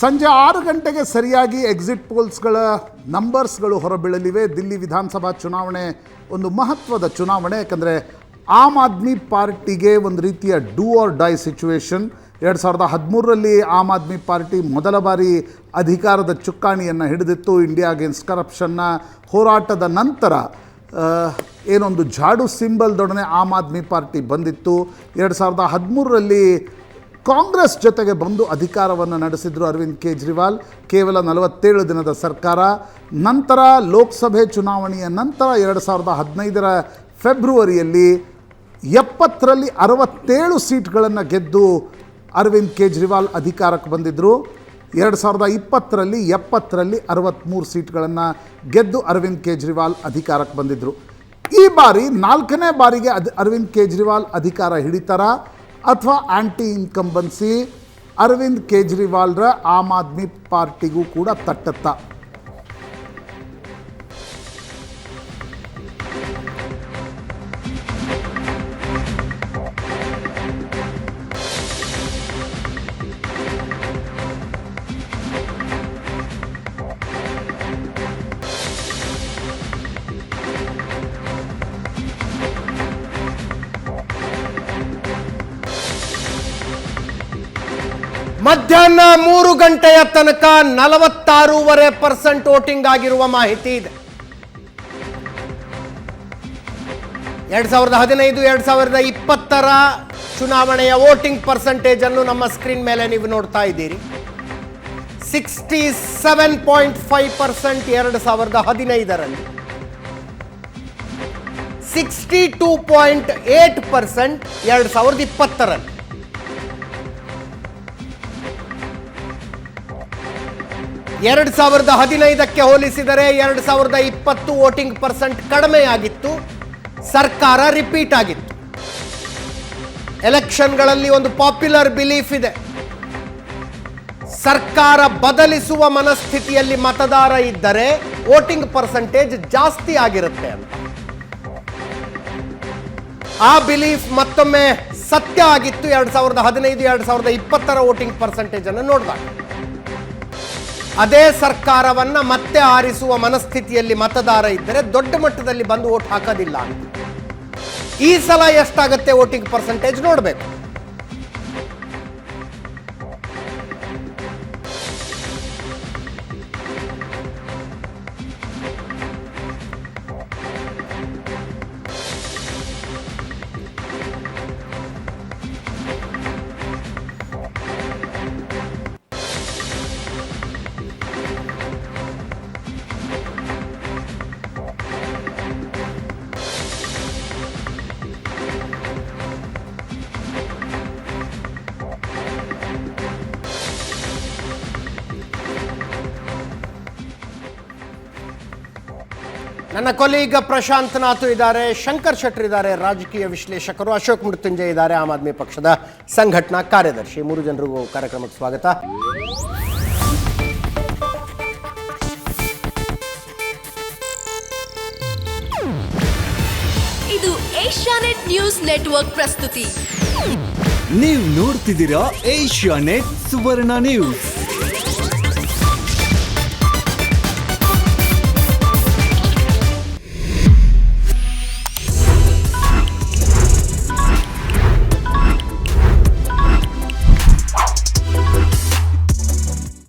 ಸಂಜೆ ಆರು ಗಂಟೆಗೆ ಸರಿಯಾಗಿ ಎಕ್ಸಿಟ್ ಪೋಲ್ಸ್ಗಳ ನಂಬರ್ಸ್ಗಳು ಹೊರಬೀಳಲಿವೆ. ದಿಲ್ಲಿ ವಿಧಾನಸಭಾ ಚುನಾವಣೆ ಒಂದು ಮಹತ್ವದ ಚುನಾವಣೆ, ಯಾಕಂದರೆ ಆಮ್ ಆದ್ಮಿ ಪಾರ್ಟಿಗೆ ಒಂದು ರೀತಿಯ ಡೂ ಆರ್ ಡೈ ಸಿಚುವೇಷನ್ ಎರಡು ಸಾವಿರದ ಹದಿಮೂರರಲ್ಲಿ ಆಮ್ ಆದ್ಮಿ ಪಾರ್ಟಿ ಮೊದಲ ಬಾರಿ ಅಧಿಕಾರದ ಚುಕ್ಕಾಣಿಯನ್ನು ಹಿಡಿದಿತ್ತು. ಇಂಡಿಯಾ ಅಗೇನ್ಸ್ಟ್ ಕರಪ್ಷನ್ನ ಹೋರಾಟದ ನಂತರ ಏನೊಂದು ಜಾಡು ಸಿಂಬಲ್ದೊಡನೆ ಆಮ್ ಆದ್ಮಿ ಪಾರ್ಟಿ ಬಂದಿತ್ತು. ಎರಡು ಸಾವಿರದ ಹದಿಮೂರರಲ್ಲಿ ಕಾಂಗ್ರೆಸ್ ಜೊತೆಗೆ ಬಂದು ಅಧಿಕಾರವನ್ನು ನಡೆಸಿದ್ರು ಅರವಿಂದ್ ಕೇಜ್ರಿವಾಲ್ ಕೇವಲ ನಲವತ್ತೇಳು ದಿನದ ಸರ್ಕಾರ. ನಂತರ ಲೋಕಸಭೆ ಚುನಾವಣೆಯ ನಂತರ ಎರಡು ಸಾವಿರದ ಹದಿನೈದರ ಫೆಬ್ರವರಿಯಲ್ಲಿ ಎಪ್ಪತ್ತರಲ್ಲಿ ಅರವತ್ತೇಳು ಸೀಟ್ಗಳನ್ನು ಗೆದ್ದು ಅರವಿಂದ್ ಕೇಜ್ರಿವಾಲ್ ಅಧಿಕಾರಕ್ಕೆ ಬಂದಿದ್ದರು ಎರಡು ಸಾವಿರದ ಇಪ್ಪತ್ತರಲ್ಲಿ ಎಪ್ಪತ್ತರಲ್ಲಿ ಅರವತ್ತ್ಮೂರು ಸೀಟ್ಗಳನ್ನು ಗೆದ್ದು ಅರವಿಂದ್ ಕೇಜ್ರಿವಾಲ್ ಅಧಿಕಾರಕ್ಕೆ ಬಂದಿದ್ದರು ಈ ಬಾರಿ ನಾಲ್ಕನೇ ಬಾರಿಗೆ ಅದ್ ಅರವಿಂದ್ ಕೇಜ್ರಿವಾಲ್ ಅಧಿಕಾರ ಹಿಡಿತಾರ. ಅಥವಾ ಆ್ಯಂಟಿ ಇನ್ಕಂಬನ್ಸಿ ಅರವಿಂದ್ ಕೇಜ್ರಿವಾಲ್ರ ಆಮ್ ಆದ್ಮಿ ಪಾರ್ಟಿಗೂ ಕೂಡ ತಟ್ಟತ್ತ. ಮಧ್ಯಾಹ್ನ ಮೂರು ಗಂಟೆಯ ತನಕ ನಲವತ್ತಾರೂವರೆ ಪರ್ಸೆಂಟ್ ವೋಟಿಂಗ್ ಆಗಿರುವ ಮಾಹಿತಿ ಇದೆ. ಎರಡ್ ಸಾವಿರದ ಹದಿನೈದು, ಎರಡ್ ಸಾವಿರದ ಇಪ್ಪತ್ತರ ಚುನಾವಣೆಯ ವೋಟಿಂಗ್ ಪರ್ಸೆಂಟೇಜ್ ಅನ್ನು ನಮ್ಮ ಸ್ಕ್ರೀನ್ ಮೇಲೆ ನೀವು ನೋಡ್ತಾ ಇದ್ದೀರಿ. Sixty seven point five percent ಎರಡು ಸಾವಿರದ ಹದಿನೈದರಲ್ಲಿ. Sixty two point eight percent ಎರಡು ಸಾವಿರದ ಇಪ್ಪತ್ತರಲ್ಲಿ. ಎರಡು ಸಾವಿರದ ಹದಿನೈದಕ್ಕೆ ಹೋಲಿಸಿದರೆ ಎರಡು ಸಾವಿರದ ಇಪ್ಪತ್ತು ವೋಟಿಂಗ್ ಪರ್ಸೆಂಟ್ ಕಡಿಮೆಯಾಗಿತ್ತು. ಸರ್ಕಾರ ರಿಪೀಟ್ ಆಗಿತ್ತು. ಎಲೆಕ್ಷನ್ಗಳಲ್ಲಿ ಒಂದು ಪಾಪ್ಯುಲರ್ ಬಿಲೀಫ್ ಇದೆ. ಸರ್ಕಾರ ಬದಲಿಸುವ ಮನಸ್ಥಿತಿಯಲ್ಲಿ ಮತದಾರ ಇದ್ದರೆ ವೋಟಿಂಗ್ ಪರ್ಸೆಂಟೇಜ್ ಜಾಸ್ತಿ ಆಗಿರುತ್ತೆ ಅಂತ. ಆ ಬಿಲೀಫ್ ಮತ್ತೊಮ್ಮೆ ಸತ್ಯ ಆಗಿತ್ತು. ಎರಡು ಸಾವಿರದ ಹದಿನೈದು, ಎರಡು ಸಾವಿರದ ಇಪ್ಪತ್ತರ ವೋಟಿಂಗ್ ಪರ್ಸೆಂಟೇಜ್ ಅನ್ನು ನೋಡಿದಾಗ. ಅದೇ ಸರ್ಕಾರವನ್ನ ಮತ್ತೆ ಆರಿಸುವ ಮನಸ್ಥಿತಿಯಲ್ಲಿ ಮತದಾರ ಇದ್ದರೆ ದೊಡ್ಡ ಮಟ್ಟದಲ್ಲಿ ಬಂದು ಓಟ್ ಹಾಕೋದಿಲ್ಲ ಅಂತ. ಈ ಸಲ ಎಷ್ಟಾಗತ್ತೆ ವೋಟಿಂಗ್ ಪರ್ಸೆಂಟೇಜ್ ನೋಡಬೇಕು. ನನ್ನ ಕೊಲೀಗ ಪ್ರಶಾಂತ್ ನಾಥು ಇದ್ದಾರೆ ಶಂಕರ್ ಶೆಟ್ಟರ್ ಇದ್ದಾರೆ ರಾಜಕೀಯ ವಿಶ್ಲೇಷಕರು ಅಶೋಕ್ ಮೃತ್ಯುಂಜಯ್ ಇದ್ದಾರೆ ಆಮ್ ಆದ್ಮಿ ಪಕ್ಷದ ಸಂಘಟನಾ ಕಾರ್ಯದರ್ಶಿ. ಮೂರು ಜನರಿಗೂ ಕಾರ್ಯಕ್ರಮಕ್ಕೆ ಸ್ವಾಗತ. ಇದು ಏಷ್ಯಾನೆಟ್ ನ್ಯೂಸ್ ನೆಟ್ವರ್ಕ್ ಪ್ರಸ್ತುತಿ. ನೀವು ನೋಡ್ತಿದ್ದೀರಾ ಏಷ್ಯಾ ನೆಟ್ ಸುವರ್ಣ ನ್ಯೂಸ್.